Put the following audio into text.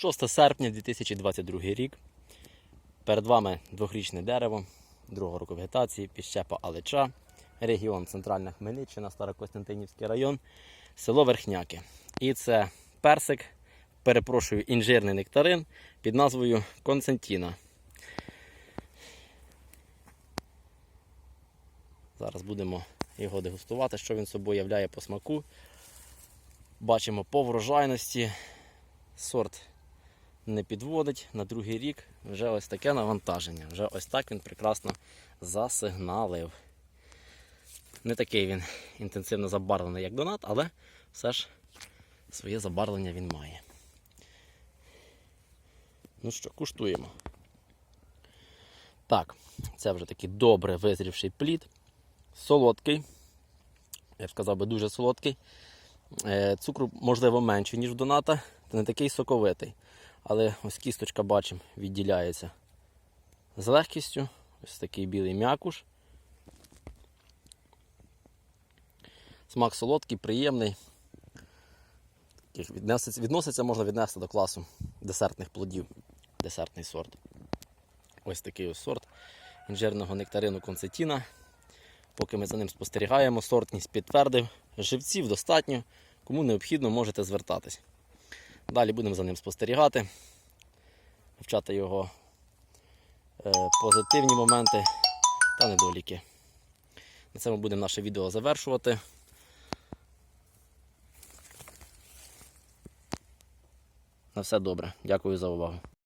6 серпня 2022 рік. Перед вами двохрічне дерево, другого року вегетації, піщепа Алича, регіон Центральна Хмельниччина, Старокостянтинівський район, село Верхняки. І це персик, перепрошую, інжирний нектарин під назвою Константіна. Зараз будемо його дегустувати, що він собою являє по смаку. Бачимо по врожайності. Сорт не підводить. На другий рік вже ось таке навантаження. Вже ось так він прекрасно засигналив. Не такий він інтенсивно забарвлений, як донат, але все ж своє забарвлення він має. Ну що, куштуємо. Так, це вже такий добре визрівший плід. Солодкий. Я б сказав би дуже солодкий. Е, Цукру, можливо, менше, ніж в доната, та не такий соковитий. Але ось кісточка, бачимо, відділяється з легкістю. Ось такий білий м'якуш. Смак солодкий, приємний. Відноситься, відноситься можна віднести до класу десертних плодів. Десертний сорт. Ось такий ось сорт інжирного нектарину концетіна. Поки ми за ним спостерігаємо, сортність підтвердив. Живців достатньо. Кому необхідно, можете звертатись. Далі будемо за ним спостерігати, вивчати його е, позитивні моменти та недоліки. На цьому будемо наше відео завершувати. На все добре. Дякую за увагу.